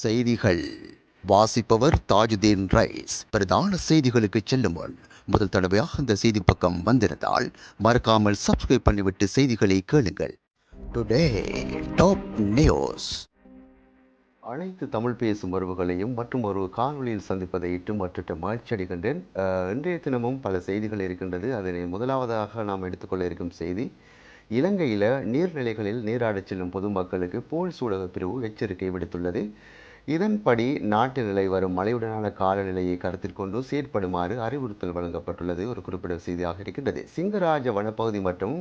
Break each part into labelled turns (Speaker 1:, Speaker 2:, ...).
Speaker 1: செய்திகள். வாசிப்பவர் தாஜுதீன் ரைஸ். பிரதான செய்திகளுக்கு செல்லும் முன் முதல் தடவையாக இந்த செய்தி பக்கம் வந்திருந்தால் மறக்காமல் சப்ஸ்கிரைப் பண்ணிவிட்டு செய்திகளை கேளுங்கள். டுடே டாப் நியூஸ் அனைத்து தமிழ் பேசும் உறவுகளையும் மற்றும் ஒரு காணொலியில் சந்திப்பதை இட்டு மற்ற மகிழ்ச்சி அடைகின்றேன். இன்றைய தினமும் பல செய்திகள் இருக்கின்றது. அதனை முதலாவதாக நாம் எடுத்துக்கொள்ள இருக்கும் செய்தி இலங்கையில் நீர்நிலைகளில் நீராடச் செல்லும் பொதுமக்களுக்கு போலீஸ் ஊடக பிரிவு எச்சரிக்கை விடுத்துள்ளது. இதன்படி நாட்டு நிலை வரும் மழையுடனான காலநிலையை கருத்தில் கொண்டு செயற்படுமாறு அறிவுறுத்தல் வழங்கப்பட்டுள்ளது. ஒரு குறிப்பிட்ட செய்தியாக இருக்கின்றது. சிங்கராஜ வனப்பகுதி மற்றும்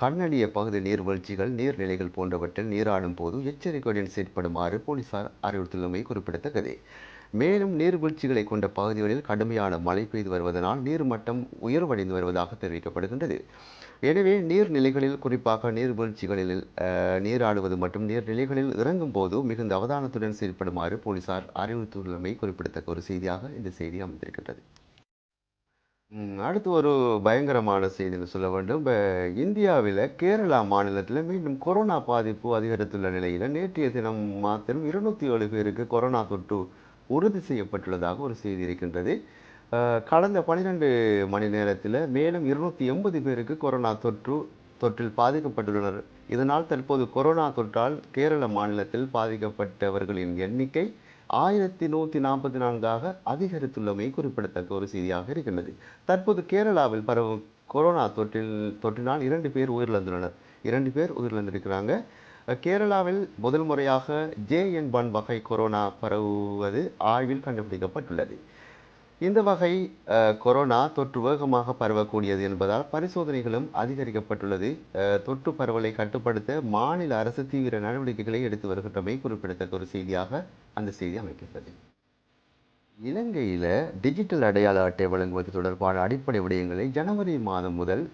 Speaker 1: கண்ணடிய பகுதி நீர்வீழ்ச்சிகள் நீர்நிலைகள் போன்றவற்றில் நீராடும் போது எச்சரிக்கையுடன் செயற்படுமாறு போலீசார் அறிவுறுத்தலுமை குறிப்பிடத்தக்கது. மேலும் நீர்வீழ்ச்சிகளை கொண்ட பகுதிகளில் கடுமையான மழை பெய்து வருவதனால் நீர்மட்டம் உயர்வடைந்து வருவதாக தெரிவிக்கப்படுகின்றது. எனவே நீர்நிலைகளில் குறிப்பாக நீர்வீழ்ச்சிகளில் அஹ், நீராடுவது மற்றும் நீர்நிலைகளில் இறங்கும் போது மிகுந்த அவதானத்துடன் செயல்படுமாறு போலீசார் அறிவுறுத்துள்ளமை குறிப்பிடத்தக்க ஒரு செய்தியாக இந்த செய்தி அமைந்திருக்கின்றது. அடுத்து ஒரு பயங்கரமான செய்தின்னு சொல்ல வேண்டும். இந்தியாவில் கேரளா மாநிலத்தில் மீண்டும் கொரோனா பாதிப்பு அதிகரித்துள்ள நிலையில் நேற்றைய தினம் மாத்திரம் இருநூத்தி ஏழு பேருக்கு கொரோனா தொற்று உறுதி செய்யப்பட்டுள்ளதாக ஒரு செய்தி இருக்கின்றது. கடந்த பன்னிரெண்டு மணி நேரத்தில் மேலும் இருநூத்தி எண்பது பேருக்கு கொரோனா தொற்று தொற்றில் பாதிக்கப்பட்டுள்ளனர். இதனால் தற்போது கொரோனா தொற்றால் கேரள மாநிலத்தில் பாதிக்கப்பட்டவர்களின் எண்ணிக்கை ஆயிரத்தி நூற்றி நாற்பத்தி நான்காக அதிகரித்துள்ளமை குறிப்பிடத்தக்க ஒரு செய்தியாக இருக்கின்றது. தற்போது கேரளாவில் பரவும் கொரோனா தொற்றில் தொற்றினால் இரண்டு பேர் உயிரிழந்துள்ளனர். இரண்டு பேர் உயிரிழந்திருக்கிறாங்க. கேரளாவில் முதல் முறையாக ஜேஎன் ஒன் வகை கொரோனா பரவுவது ஆய்வில் கண்டுபிடிக்கப்பட்டுள்ளது. இந்த வகை கொரோனா தொற்று வேகமாக பரவக்கூடியது என்பதால் பரிசோதனைகளும் அதிகரிக்கப்பட்டுள்ளது. தொற்று பரவலை கட்டுப்படுத்த மாநில அரசு தீவிர நடவடிக்கைகளை எடுத்து வருகின்றமை குறிப்பிடத்தக்க ஒரு செய்தியாக அந்த செய்தி அமைக்கின்றது. இலங்கையில் டிஜிட்டல் அடையாள அட்டை வழங்குவது தொடர்பான அடிப்படை விடயங்களை ஜனவரி மாதம் முதல்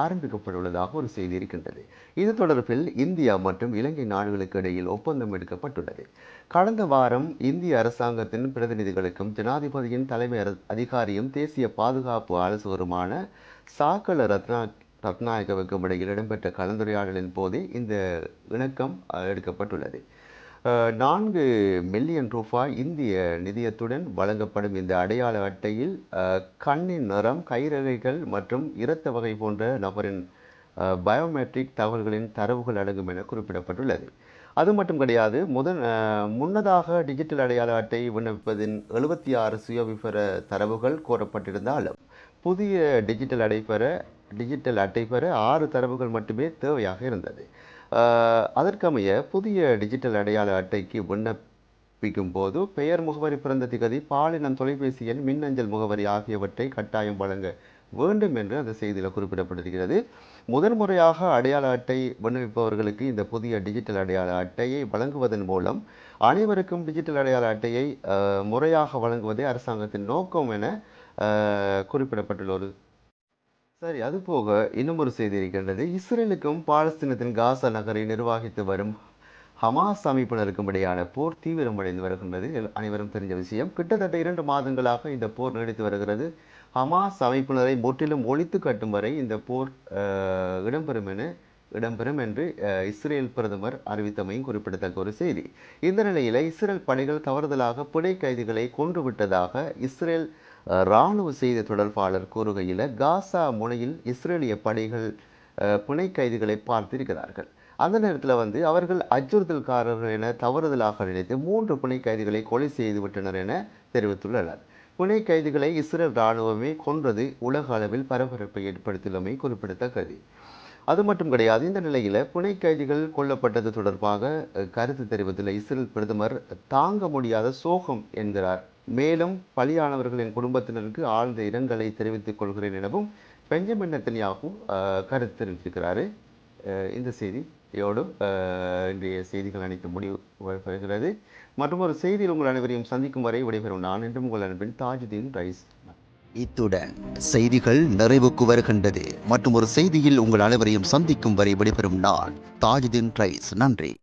Speaker 1: ஆரம்பிக்கப்பட்டுள்ளதாக ஒரு செய்தி இருக்கின்றது. இது தொடர்பில் இந்தியா மற்றும் இலங்கை நாடுகளுக்கு இடையில் ஒப்பந்தம் எடுக்கப்பட்டுள்ளது. கடந்த வாரம் இந்திய அரசாங்கத்தின் பிரதிநிதிகளுக்கும் ஜனாதிபதியின் தலைமை அதிகாரியும் தேசிய பாதுகாப்பு ஆலோசகருமான சாக்கல ரத்னா ரத்நாயகவுக்கும் இடையில் இடம்பெற்ற கலந்துரையாடலின் போதே இந்த இணக்கம் எடுக்கப்பட்டுள்ளது. நான்கு மில்லியன் ரூபாய் இந்திய நிதியத்துடன் வழங்கப்படும் இந்த அடையாள அட்டையில் கண்ணின் நிறம் கைரகைகள் மற்றும் இரத்த வகை போன்ற நபரின் பயோமெட்ரிக் தகவல்களின் தரவுகள் அடங்கும் என குறிப்பிடப்பட்டுள்ளது. அது மட்டும் கிடையாது முதன் முன்னதாக டிஜிட்டல் அடையாள அட்டை விண்ணப்பிப்பதின் எழுபத்தி ஆறு சுயவிவர தரவுகள் கோரப்பட்டிருந்தாலும் புதிய டிஜிட்டல் அடை பெற டிஜிட்டல் அட்டை பெற ஆறு தரவுகள் மட்டுமே தேவையாக இருந்தது. அதற்கமைய புதிய டிஜிட்டல் அடையாள அட்டைக்கு விண்ணப்பிக்கும் போது பெயர் முகவரி பிறந்த திகதி பாலினம் தொலைபேசி எண் மின்னஞ்சல் முகவரி ஆகியவற்றை கட்டாயம் வழங்க வேண்டும் என்று அந்த செய்தியில் குறிப்பிடப்பட்டிருக்கிறது முதன் முறையாக அடையாள அட்டை விண்ணப்பிப்பவர்களுக்கு இந்த புதிய டிஜிட்டல் அடையாள அட்டையை வழங்குவதன் மூலம் அனைவருக்கும் டிஜிட்டல் அடையாள அட்டையை முறையாக வழங்குவதே அரசாங்கத்தின் நோக்கம் என குறிப்பிடப்பட்டுள்ள ஒரு சரி அது போக இன்னும் ஒரு செய்தி இருக்கின்றது. இஸ்ரேலுக்கும் பாலஸ்தீனத்தின் காசா நகரை நிர்வகித்து வரும் ஹமாஸ் அமைப்பினருக்கும் இடையான போர் தீவிரமடைந்து வருகின்றது. அனைவரும் தெரிஞ்ச விஷயம். கிட்டத்தட்ட இரண்டு மாதங்களாக இந்த போர் நீடித்து வருகிறது. ஹமாஸ் அமைப்பினரை முற்றிலும் ஒழித்து கட்டும் வரை இந்த போர் இடம்பெறும் என இடம்பெறும் என்று இஸ்ரேல் பிரதமர் அறிவித்தமையும் குறிப்பிடத்தக்க ஒரு செய்தி. இந்த நிலையில் இஸ்ரேல் படைகள் தவறுதலாக பிணை கைதிகளை கொன்றுவிட்டதாக இஸ்ரேல் இராணுவ செய்தி தொடர்பாளர் கூறுகையில் காசா முனையில் இஸ்ரேலிய படைகள் புனை கைதிகளை பார்த்திருக்கிறார்கள். அந்த நேரத்தில் வந்து அவர்கள் அச்சுறுத்தல்காரர்கள் என தவறுதலாக நினைத்து மூன்று புனை கைதிகளை கொலை செய்து விட்டனர் என தெரிவித்துள்ளனர். புனை கைதிகளை இஸ்ரேல் இராணுவமே கொன்றது உலக அளவில் பரபரப்பை ஏற்படுத்தியுள்ளமை குறிப்பிடத்தக்கது. அது மட்டும் கிடையாது இந்த நிலையில் புனை கைதிகள் கொல்லப்பட்டது தொடர்பாக கருத்து தெரிவித்துள்ள இஸ்ரேல் பிரதமர் தாங்க முடியாத சோகம் என்கிறார். மேலும் பலியானவர்களின் குடும்பத்தினருக்கு ஆழ்ந்த இரங்கலை தெரிவித்துக் கொள்கிறேன் எனவும் பெஞ்சமின் நெத்தன்யாகு கருத்து தெரிவித்திருக்கிறாரு இந்த செய்தியோடு இன்றைய செய்திகள் அனைத்து முடிவு பெறுகிறது. மற்றும் ஒரு செய்தியில் உங்கள் அனைவரையும் சந்திக்கும் வரை விடைபெறும் நான் என்றும் உங்கள் அன்பின் தாஜுதீன் ரைஸ். இத்துடன் செய்திகள் நிறைவுக்கு வருகின்றது. மற்றும் ஒரு செய்தியில் உங்கள் அனைவரையும் சந்திக்கும் வரை விடைபெறும் நான் தாஜுதீன் ரைஸ். நன்றி.